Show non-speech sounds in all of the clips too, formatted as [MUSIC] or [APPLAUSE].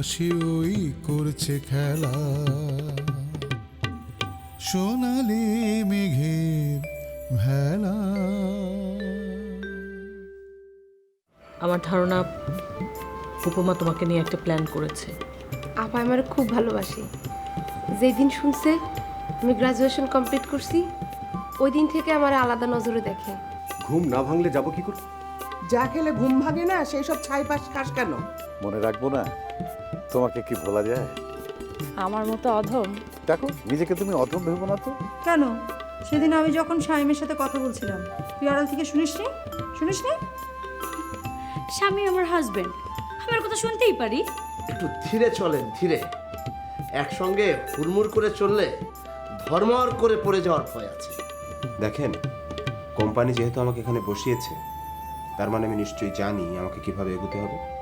আকাশে ওই করছে খেলা। সোনালি মেঘের ভেলা। আমার ধারণা উপমা তোমাকে নিয়ে একটা প্ল্যান করেছে। আপা আমার খুব ভালোবাসে। যেই দিন শুনছে আমি গ্রাজুয়েশন কমপ্লিট করছি ওই দিন থেকে আমার আলাদা নজরে দেখে। ঘুম না ভাঙলে যাব কি করে? যা খেলে ঘুম ভাঙে না সেই সব ছাই পাশ খাস কেন? মনে রাখব না তোমাকে কি ভোলা যায়? আমার মতো অধম? দেখো নিজেকে তুমি অধম ভেবো না তো। কেন? সেদিন আমি যখন সাইমের সাথে কথা বলছিলাম। তুই আড়াল থেকে শুনিসনি? শুনিসনি? স্বামী আমার হাজবেন্ড আমার কথা শুনতেই পারি। একটু ধীরে চলেন ধীরে। একসঙ্গে হুড়মুড় করে চললে ধর্মর করে পড়ে যাওয়ার ভয় আছে। দেখেন কোম্পানি যেহেতু আমাকে এখানে বসিয়েছে তার মানে আমি নিশ্চয়ই জানি আমাকে কীভাবে এগোতে হবে।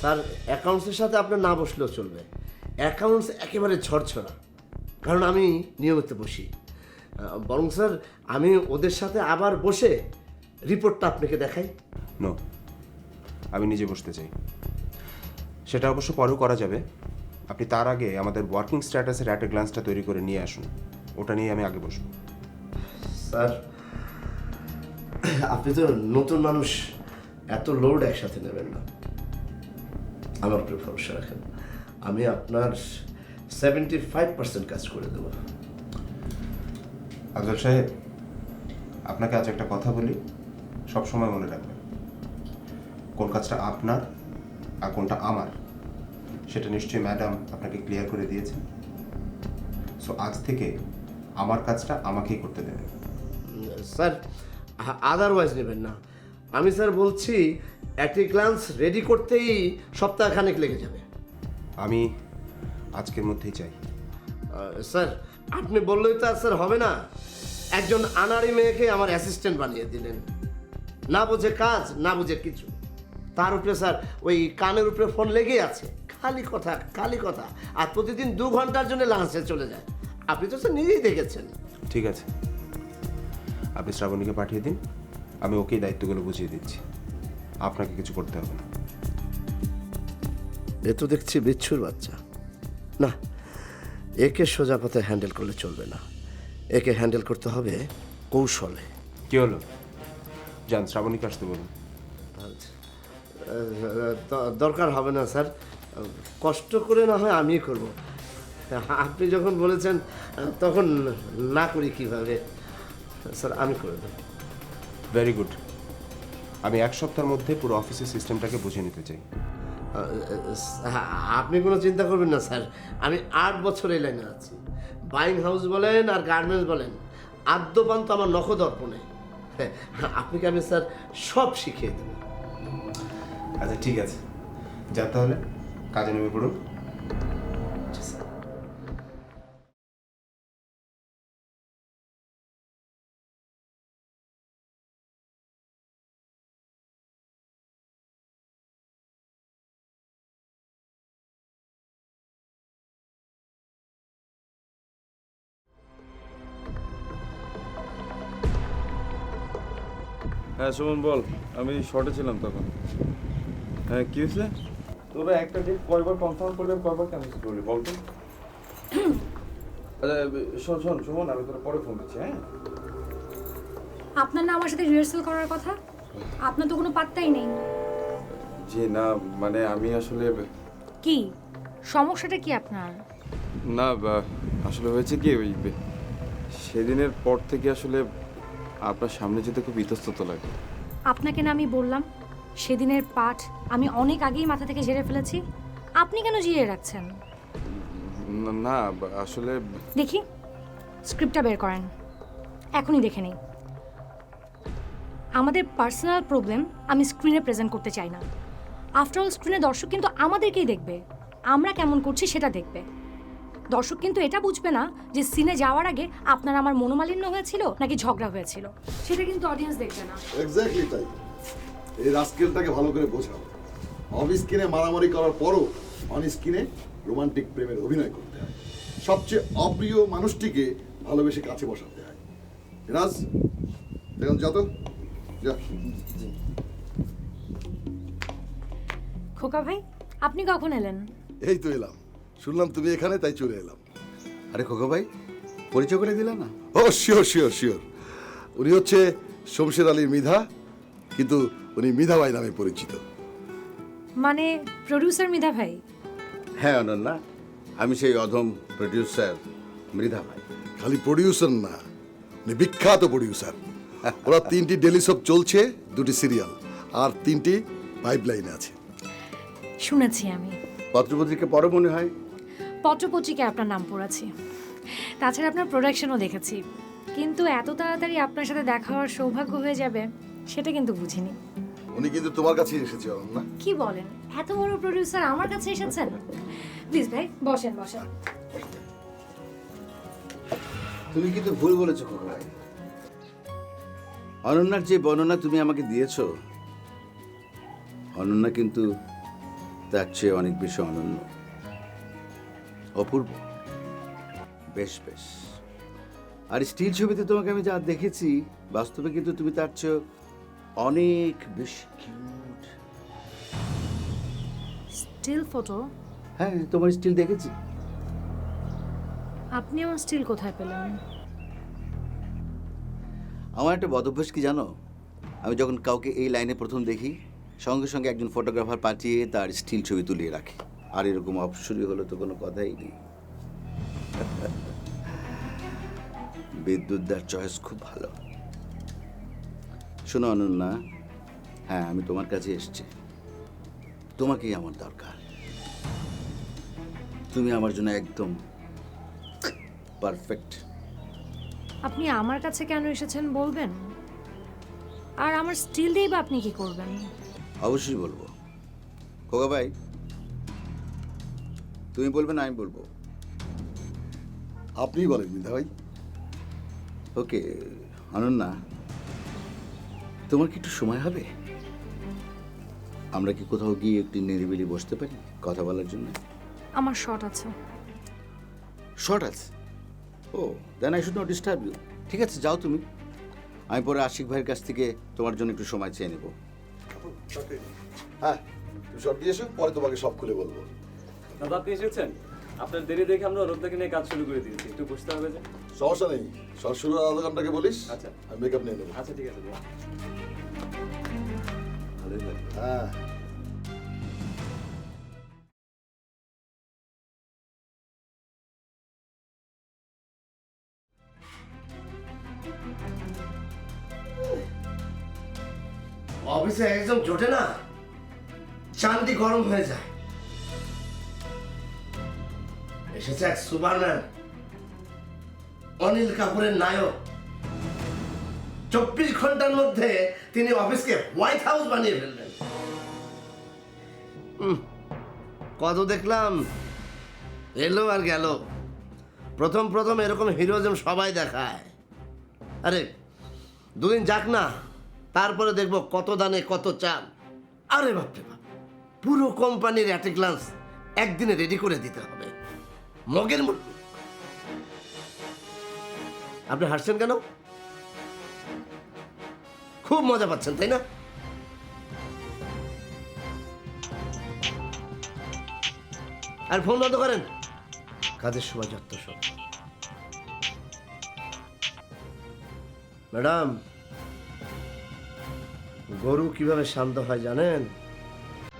স্যার অ্যাকাউন্টসের সাথে আপনার না বসলেও চলবে। অ্যাকাউন্টস একেবারে ঝরঝরা। কারণ আমি নিয়মিত বসি। বরং স্যার আমি ওদের সাথে আবার বসে রিপোর্টটা আপনাকে দেখাই। নো আমি নিজে বসতে চাই। সেটা অবশ্য পরেও করা যাবে। আপনি তার আগে আমাদের ওয়ার্কিং স্ট্যাটাসের অ্যাট গ্লান্সটা তৈরি করে নিয়ে আসুন। ওটা নিয়ে আমি আগে বসবো। স্যার আপনি তো নতুন মানুষ। এত লোড একসাথে নেবেন না। আমার উপরে ভরসা রাখেন আমি আপনার সেভেন্টি ফাইভ পার্সেন্ট কাজ করে দেবো। আফজল সাহেব আপনাকে আজ একটা কথা বলি সব সময় মনে রাখবেন। কোন কাজটা আপনার আর কোনটা আমার সেটা নিশ্চয়ই ম্যাডাম আপনাকে ক্লিয়ার করে দিয়েছে সো আজ থেকে আমার কাজটা আমাকেই করতে দেবেন। স্যার আদারওয়াইজ নেবেন না। আমি স্যার বলছি অ্যাটি গ্লান্স রেডি করতেই সপ্তাহখানেক লেগে যাবে। আমি আজকের মধ্যেই চাই। স্যার আপনি বললেই তো আর স্যার হবে না। একজন আনাড়ি মেয়েকে আমার অ্যাসিস্ট্যান্ট বানিয়ে দিলেন। না বুঝে কাজ না বুঝে কিছু। তার উপরে স্যার ওই কানের উপরে ফোন লেগেই আছে। খালি কথা খালি কথা। আর প্রতিদিন দু ঘণ্টার জন্য লাঞ্চে চলে যায়। আপনি তো স্যার নিজেই দেখেছেন। ঠিক আছে। আপনি শ্রাবণীকে পাঠিয়ে দিন। আমি ওকেই দায়িত্বগুলো বুঝিয়ে দিচ্ছি। আপনাকে কিছু করতে হবে না। এ তো দেখছি বিচ্ছুর বাচ্চা। না একে সোজা পথে হ্যান্ডেল করলে চলবে না। একে হ্যান্ডেল করতে হবে কৌশলে। কি হলো? যান শ্রাবণীকে আসতে বলুন। আচ্ছা। দরকার হবে না স্যার। কষ্ট করে না হয় আমি করব। আপনি যখন বলেছেন তখন না করি কীভাবে? স্যার আমি করে দেব। ভেরি গুড আমি এক সপ্তাহের মধ্যে পুরো অফিসের সিস্টেমটাকে বুঝে নিতে চাই। আপনি কোনো চিন্তা করবেন না স্যার। আমি আট বছর এই লাইনে আছি। বাইং হাউস বলেন আর গার্মেন্টস বলেন আদ্যপান্ত আমার নখদর্পণে হ্যাঁ, আপনাকে আমি স্যার সব শিখিয়ে দেবো। আচ্ছা ঠিক আছে। যান তাহলে কাজে নেমে পড়ুন। হ্যাঁ সুমন বল। আমি শর্টে ছিলাম তখন। হ্যাঁ কি হয়েছে? তোরা একটা ডেট কয়বার কনফার্ম করলে কয়বার ক্যান্সেল করলি বল তো। আচ্ছা শোন শোন সুমন আমি তোরা পরে ফোন দিচ্ছি হ্যাঁ? আপনার না আমার সাথে রিহার্সাল করার কথা? আপনার তো কোনো পাত্তাই নেই। জি না মানে আমি আসলে কি? সমস্যাটা কি আপনার? না বা- আসলে হয়েছে কি ওই বে- সেদিনের পর থেকে আসলে আপনার সামনে যেতে খুব ইতস্তত লাগে। আপনাকে না আমি বললাম সেদিনের পাঠ আমি অনেক আগেই মাথা থেকে ঝেড়ে ফেলেছি আপনি কেন জিয়ে রাখছেন? না, আসলে দেখি স্ক্রিপ্টটা বের করেন এখনই দেখে নিই। আমাদের পার্সোনাল প্রবলেম আমি স্ক্রিনে প্রেজেন্ট করতে চাই না। আফটার অল স্ক্রিনে দর্শক কিন্তু আমাদেরকেই দেখবে আমরা কেমন করছি সেটা দেখবে। দর্শক কিন্তু এটা বুঝবে না যে সিনে যাওয়ার আগে আপনার আমার মনোমালিন্য হয়েছিল নাকি ঝগড়া হয়েছিল? সেটা কিন্তু অডিয়েন্স দেখবে না। এক্স্যাক্টলি তাই। এই রাস্কেলটাকে ভালো করে বোঝাও। অফ স্ক্রিনে মারামারি করার পরও অন স্ক্রিনে রোমান্টিক প্রেমের অভিনয় করতে হয়। সবচেয়ে অপ্রিয় মানুষটিকে ভালোবেসে কাছে বসাতে হয়। রাজ দেখুন যত যা। খোকা ভাই আপনি কখন এলেন? এই তো এলাম। শুনলাম তুমি এখানে তাই চলে এলাম। আরে খোকা ভাই পরিচয় করে দিলা না? ও শিওর শিওর শিওর উনি হচ্ছে শমশের আলী মৃধা কিন্তু উনি মৃধাবাই নামে পরিচিত। মানে প্রডিউসার মিধা ভাই? হ্যাঁ অনন্যা। আমি সেই অধম প্রডিউসার মৃধা ভাই। খালি প্রডিউসার না উনি বিখ্যাত প্রডিউসার ওরা তিনটি ডেলি সব চলছে দুটি সিরিয়াল আর তিনটি পাইপলাইনে আছে। শুনেছি আমি। পত্রপত্রিকা পরে মনে হয়? পত্রপত্রিকায় আপনার নাম পড়েছি। তাছাড়া আপনার প্রোডাকশনও দেখেছি। কিন্তু এত তাড়াতাড়ি আপনার সাথে দেখা হওয়ার সৌভাগ্য হয়ে যাবে সেটা কিন্তু বুঝিনি। উনি কিন্তু তোমার কাছে এসেছে না? কি বলেন? এত বড় প্রডিউসার আমার কাছে এসেছেন? প্লিজ ভাই বসেন বসেন। তুমি কিন্তু ভুল বলেছ ভাই। অনন্যার যে বর্ণনা তুমি আমাকে দিয়েছ অনন্যা কিন্তু তার চেয়ে অনেক বেশি অনন্য। অপূর্ব। বেশ বেশ। আর স্টিল ছবিতে তোমাকে আমি যা দেখেছি বাস্তবে কিন্তু তুমি তার চেয়ে অনেক বেশি কিউট স্টিল ফটো? হ্যাঁ তোমার স্টিল দেখেছি। আপনি আমার স্টিল কোথায় পেলেন? আমার একটা বদভ্যাস কি জানো? আমি যখন কাউকে এই লাইনে প্রথম দেখি সঙ্গে সঙ্গে একজন ফটোগ্রাফার পাঠিয়ে তার স্টিল ছবি তুলিয়ে রাখি। আর এরকম অপসরি হলে তো কোনো কথাই নেই। বিদ্যুৎদার চয়েস খুব ভালো। শোনো অনন্যা হ্যাঁ আমি তোমার কাছে এসেছি। তোমাকেই আমার দরকার। তুমি আমার জন্য একদম পারফেক্ট আপনি আমার কাছে কেন এসেছেন বলবেন? আর আমার স্টিল দিয়ে বা আপনি কি করবেন? অবশ্যই বলব। খোকা ভাই তুমি বলবে না আমি বলব। আপনিই বলেন মৃধা ভাই। ওকে অনন্যা তোমার কি একটু সময় হবে? আমরা কি কোথাও গিয়ে একটু নিরিবিলি বসতে পারি কথা বলার জন্য? আমার শর্ট আছে। শর্ট আছে? ও then I should not disturb you ঠিক আছে যাও তুমি। আমি পরে আশিক ভাইয়ের কাছ থেকে তোমার জন্য একটু সময় চেয়ে নেব। হ্যাঁ তুমি সব দিয়ে এসো পরে তোমাকে সব খুলে বলব। দাদা আপনি এসেছেন? আপনার দেরি দেখে আমরা রোদ্দাকে নিয়ে কাজ শুরু করে দিয়েছি। একটু বসতে হবে যে। সমস্যা নেই। সব শুরু বলিস আচ্ছা। আমি মেকআপ নিয়ে নেব। আচ্ছা ঠিক আছে ভালোই হ্যাঁ। অফিসে একদম জোটে না চান্দি গরম হয়ে যায়। এসেছে এক সুপারম্যান অনিল কাপুরের নায়ক। চব্বিশ ঘণ্টার মধ্যে তিনি অফিসকে হোয়াইট হাউস বানিয়ে ফেললেন। কত দেখলাম? এলো আর গেল। প্রথম প্রথম এরকম হিরোজম সবাই দেখায়। আরে, দুদিন যাক না, তারপরে দেখব কত দানে কত চাল। আরে বাপরে বাপ, পুরো কোম্পানির অ্যাটিক্লান্স একদিনে রেডি করে দিতে হবে। মগের মূল্য আপনি হাসছেন কেন? খুব মজা পাচ্ছেন তাই না? আর ফোন বন্ধ করেন। কাজের সময় যত সব। ম্যাডাম গরু কীভাবে শান্ত হয় জানেন?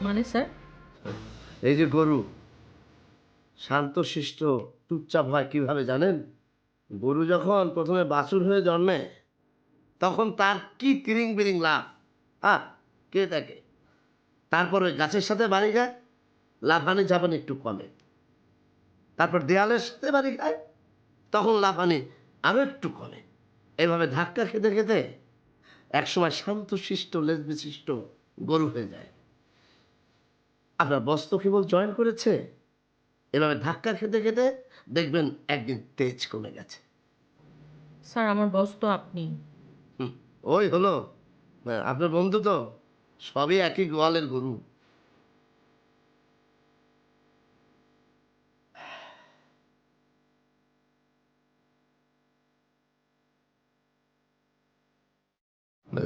মানে স্যার? এই যে গরু। শান্ত শিষ্ট চুপচাপ হয় কীভাবে জানেন? গরু যখন প্রথমে বাছুর হয়ে জন্মে, তখন তার কি তিরিং বিরিং লাভ? হ্যাঁ কে থাকে তারপর ওই গাছের সাথে বাড়ি যায়, লাফানি ঝাপানি একটু কমে। তারপর দেয়ালের সাথে বাড়ি খায় তখন লাফানি আরও একটু কমে। এভাবে ধাক্কা খেতে খেতে একসময় শান্তশিষ্ট লেজ বিশিষ্ট গরু হয়ে যায়। আপনার বস তো কেবল জয়েন করেছে? এভাবে ধাক্কা খেতে খেতে দেখবেন একদিন তেজ কমে গেছে। স্যার আমার বস তো আপনি। ওই হলো। হ্যাঁ, আপনার বন্ধু তো? সবই একই গোয়ালের গরু।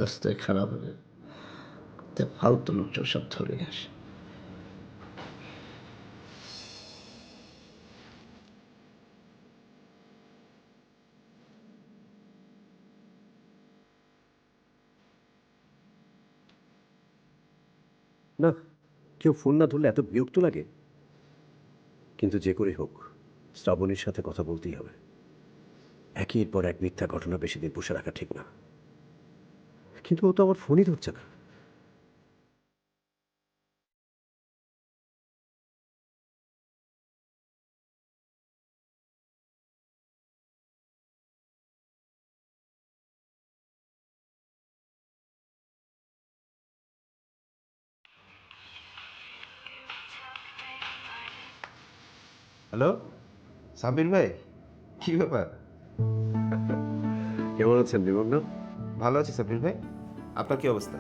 রাস্তায় খারাপ হলে তা ফালতু লোকজন সব ধরে আসে। না, কেউ ফোন না ধরলে এত বিরক্ত লাগে। কিন্তু যে করে হোক, শ্রাবণীর সাথে কথা বলতেই হবে। একের পর এক মিথ্যা ঘটনা বেশি দিন পুষে রাখা ঠিক না। কিন্তু ও তো আমার ফোনই ধরছে না। হ্যালো? সাবির ভাই কি ব্যাপার? কেমন আছেন নিমগ্ন ভালো আছি সাবির ভাই। আপনার কি অবস্থা?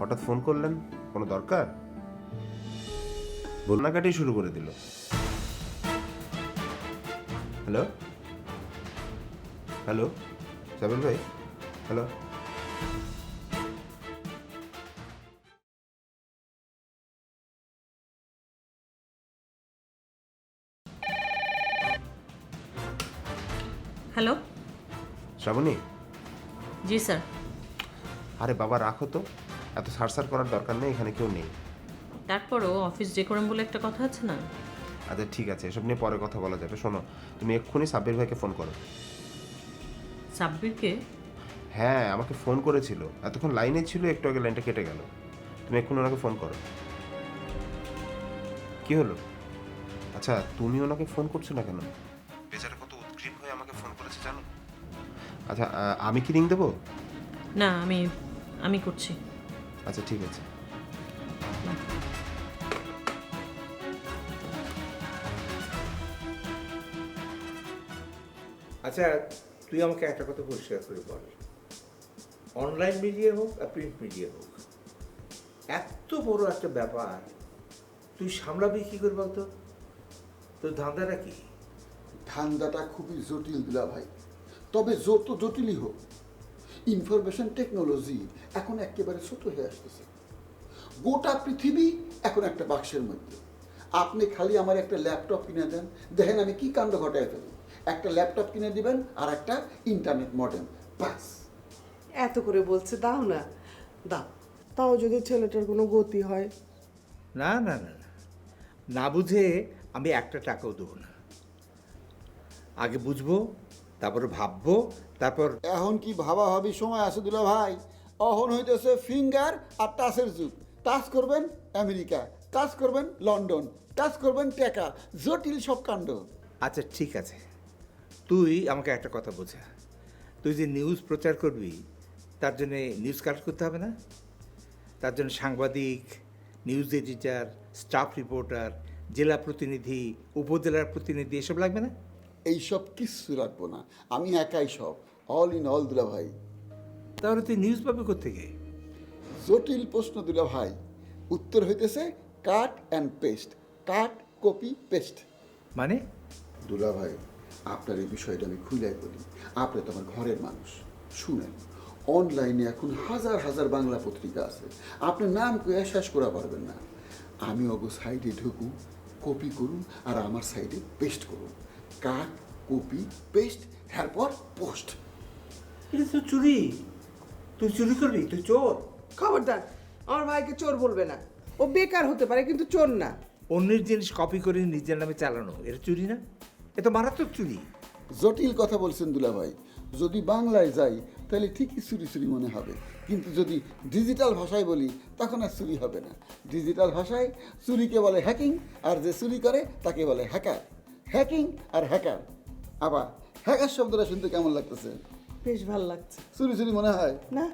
হঠাৎ ফোন করলেন কোনো দরকার? বন্যাকাটি শুরু করে দিল। হ্যালো? হ্যালো? সাবির ভাই hello? Hello Shrabani ji sir আরে বাবা রাখো তো। এত সারসার করার দরকার নেই এখানে কেউ নেই। তারপরও অফিস ডেকোরাম বলে একটা কথা আছে না? আচ্ছা ঠিক আছে এসব নিয়ে পরে কথা বলা যাবে। শোনো তুমি এক্ষুনি সাব্বির ভাইকে ফোন করো। সাব্বিরকে? হ্যাঁ আমাকে ফোন করেছিল। এতক্ষণ লাইনে ছিল একটু আগে লাইনটা কেটে গেল। তুমি এক্ষুনি ওনাকে ফোন করো। কি হলো? আচ্ছা তুমি ওনাকে ফোন করছ না কেন? আচ্ছা আমি কি রিং দেবো? না আমি আমি করছি। আচ্ছা ঠিক আছে। আচ্ছা তুই আমাকে একটা কথা পরিষ্কার করে বল। অনলাইন মিডিয়া হোক আর প্রিন্ট মিডিয়া হোক এত বড় একটা ব্যাপার তুই সামলাবি কি করে বলতো? তোর ধান্দাটা কি? ধান্দাটা খুবই জটিল দিলা ভাই তবে যত জটিলই হোক ইনফরমেশন টেকনোলজি এখন একেবারে ছোট হয়ে আসতেছে। গোটা পৃথিবী এখন একটা বাক্সের মধ্যে। আপনি খালি আমার একটা ল্যাপটপ কিনে দেন দেখেন আমি কি কাণ্ড ঘটায় ফেলি। একটা ল্যাপটপ কিনে দিবেন আর একটা ইন্টারনেট মডেম বাস এত করে বলছে দাও না। দাও। তাও যদি ছেলেটার কোনো গতি হয়। না না না না। না বুঝে আমি একটা টাকাও দেবো না। আগে বুঝব তারপর ভাববো তারপর এখন কি ভাবা ভাবি সময় আছে দুলা ভাই? অহন হইতেছে ফিঙ্গার আর টাচের যুগ। টাচ করবেন আমেরিকা টাচ করবেন লন্ডন টাচ করবেন টেকা জটিল সব কাণ্ড। আচ্ছা ঠিক আছে। তুই আমাকে একটা কথা বোঝা। তুই যে নিউজ প্রচার করবি তার জন্য নিউজ কালেক্ট করতে হবে না? তার জন্য সাংবাদিক নিউজ এডিটার স্টাফ রিপোর্টার জেলা প্রতিনিধি উপজেলার প্রতিনিধি এসব লাগবে না? এইসব কিচ্ছু রাখব না। আমি একাই সব। অল ইন অল দুলা ভাই তাহলে তুই নিউজ পাবি কোথেকে জটিল প্রশ্ন দুলা ভাই উত্তর হইতেছে cut and paste cut copy paste মানে? দুলা ভাই আপনার এই বিষয়টা আমি খুলে বলি। আপনি তো আমার ঘরের মানুষ। শুনেন অনলাইনে এখন হাজার হাজার বাংলা পত্রিকা আছে। আপনি নাম কয়ে শেষ করা পারবেন না। আমি অগো সাইডে ঢুকুন কপি করুন আর আমার সাইডে পেস্ট করুন। কাট কপি পেস্ট তারপর পোস্ট। এটা তো চুরি। তুই চুরি করবি? তুই চোর। খবরদার আমার ভাইকে চোর বলবে না। ও বেকার হতে পারে কিন্তু চোর না। অন্যের জিনিস কপি করে নিজের নামে চালানো এটা চুরি না? এ তো মারাত্মক চুরি। জটিল কথা বলছেন দুলা ভাই যদি বাংলায় যাই তাহলে ঠিকই চুরি চুরি মনে হবে। কিন্তু যদি ডিজিটাল ভাষায় বলি তখন আর চুরি হবে না। ডিজিটাল ভাষায় চুরিকে বলে হ্যাকিং আর যে চুরি করে তাকে বলে হ্যাকার হ্যাকিং আর হ্যাকার আবার হ্যাকার শব্দটা শুনতে কেমন লাগতেছে? বেশ ভালো লাগছে। চুরি চুরি মনে হয়? না।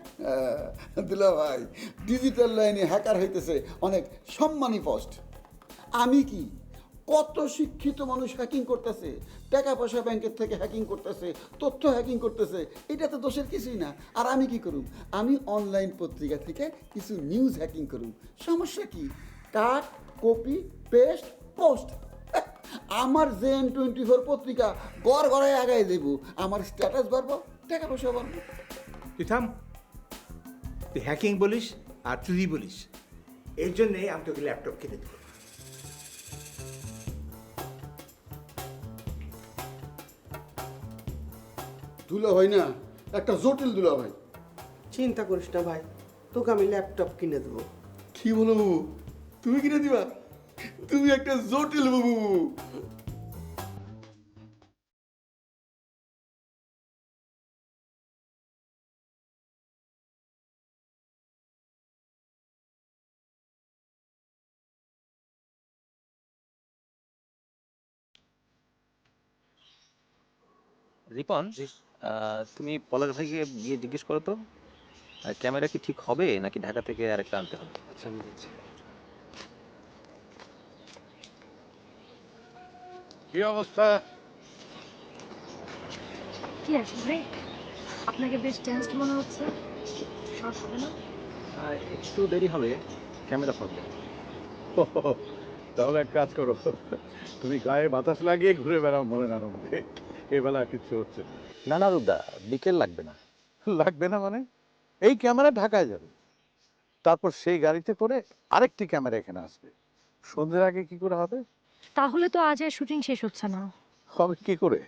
দুলা ভাই ডিজিটাল লাইনে হ্যাকার হইতেছে অনেক সম্মানী পোস্ট আমি কি কত শিক্ষিত মানুষ হ্যাকিং করতেছে? টাকা পয়সা ব্যাংকের থেকে হ্যাকিং করতেছে তথ্য হ্যাকিং করতেছে এটা তো দোষের কিছুই না। আর আমি কি করুম? আমি অনলাইন পত্রিকা থেকে কিছু নিউজ হ্যাকিং করুম। সমস্যা কি? কাট কপি পেস্ট পোস্ট আমার জেন টোয়েন্টি ফোর পত্রিকা গড় গড়ায় আগায় দেব। আমার স্ট্যাটাস বাড়বো টাকা পয়সা বাড়বো। তুই থাম। তুই হ্যাকিং বলিস আর চুরি বলিস। এর জন্যে আমি তোকে ল্যাপটপ কিনে দেবো। দুলা ভাই না একটা জটিল দুলা ভাই। চিন্তা করিস না ভাই তোকে আমি ল্যাপটপ কিনে দেবো। কি বলো তুমি কিনে দিবা? তুমি একটা জটিল বাবু। রিপন আহ, তুমি পলাশ ভাইকে গিয়ে জিজ্ঞেস করো তো ক্যামেরা কি ঠিক হবে নাকি ঢাকা থেকে আরেকটা আনতে হবে? আচ্ছা আমি কি অবস্থা? কি আছে ভাই আপনাকে বেশ টেন্সড মনে হচ্ছে। শর্ট হবে না? একটু দেরি হবে। ক্যামেরা পাবো তাহলে এক কাজ করো। তুমি গায়ে বাতাস লাগিয়ে ঘুরে বেড়াও মনে না রমতে এবেলা কিচ্ছু হচ্ছে না। না রূপদা বিকেল লাগবে না। লাগবে না মানে? এই ক্যামেরা ঢাকায় যাবে। তারপর সেই গাড়িতে করে আরেকটি ক্যামেরা এখানে আসবে। সন্ধ্যের আগে কি করে হবে? তাহলে তো আজ আর শুটিং শেষ হচ্ছে না। হবে কি করে?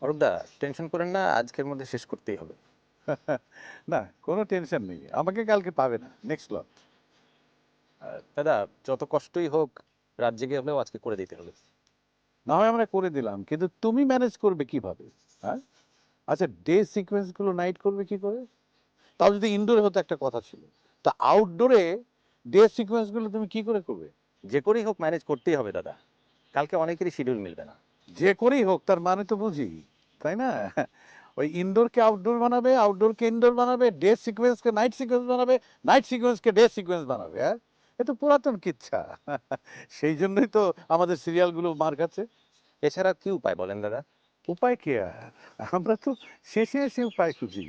অরূপদা টেনশন করেন না আজকের মধ্যে শেষ করতেই হবে। [LAUGHS] না কোনো টেনশন নেই। আমাকে কালকে পাবে না। নেক্সট লট দাদা যত কষ্টই হোক রাত জেগে হলেও আজকে করে দিতে হবে। না হয় আমরা করে দিলাম কিন্তু তুমি ম্যানেজ করবে কীভাবে? হ্যাঁ? আচ্ছা ডে সিকোয়েন্সগুলো নাইট করবে কি করে? তাও যদি ইনডোরে হতো একটা কথা ছিল। তা আউটডোরে ডে সিকোয়েন্সগুলো তুমি কি করে করবে? যে করেই হোক ম্যানেজ করতেই হবে দাদা। কালকে অনেকেরই শিডিউল মিলবে না। যে করেই হোক তার মানে তো বুঝি তাই না? [LAUGHS] ওই ইনডোরকে আউটডোর বানাবে আউটডোরকে ইনডোর বানাবে ডে সিকোয়েন্সকে নাইট সিকোয়েন্স বানাবে নাইট সিকোয়েন্সকে ডে সিকোয়েন্স বানাবে হ্যাঁ? এ তো পুরাতন কিচ্ছা। [LAUGHS] সেই জন্যই তো আমাদের সিরিয়ালগুলো মার খাচ্ছে। এছাড়া কি উপায় বলেন দাদা? উপায় কি আর? আমরা তো শেষে এসে উপায় খুঁজি।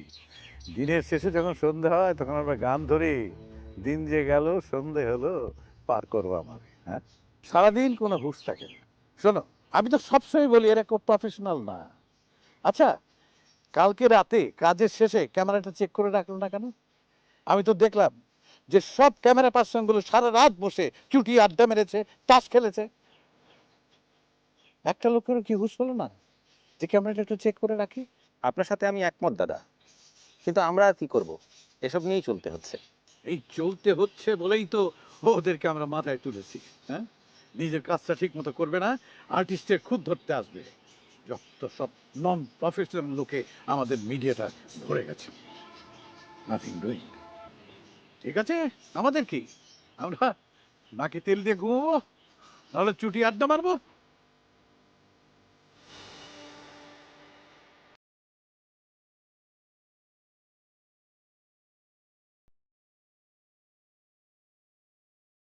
দিনের শেষে যখন সন্ধে হয় তখন আমরা গান ধরি। দিন যে গেল সন্ধে হলো পার করব আমাকে হ্যাঁ? সারাদিন কোনো হুঁশ থাকে না। শোনো আমি তো সবসময় বলি এরা খুব প্রফেশনাল না। আচ্ছা কালকে রাতে কাজের শেষে ক্যামেরাটা চেক করে রাখল না কেন? আমি তো দেখলাম যে সব ক্যামেরা পার্সনগুলো সারা রাত বসে চুটি আড্ডা মেরেছে তাস খেলেছে। একটা লোকেরও কি হুঁশ হলো না যে ক্যামেরাটা একটু চেক করে রাখি? আপনার সাথে আমি একমত দাদা। কিন্তু আমরা আর কি করব? এসব নিয়েই চলতে হচ্ছে। এই চলতে হচ্ছে বলেই তো ওদেরকে আমরা মাথায় তুলেছি হ্যাঁ? নিজের কাজটা ঠিক মতো করবে না আর্টিস্টের খুব ধরতে আসবে। যত সব নন প্রফেশনাল লোকে আমাদের মিডিয়াটা ভরে গেছে। নাথিং ডুইং ঠিক আছে? আমাদের কি? আমরা নাকি তেল দিয়ে ঘুমাবো, নাহলে চুটি আড্ডা মারবো?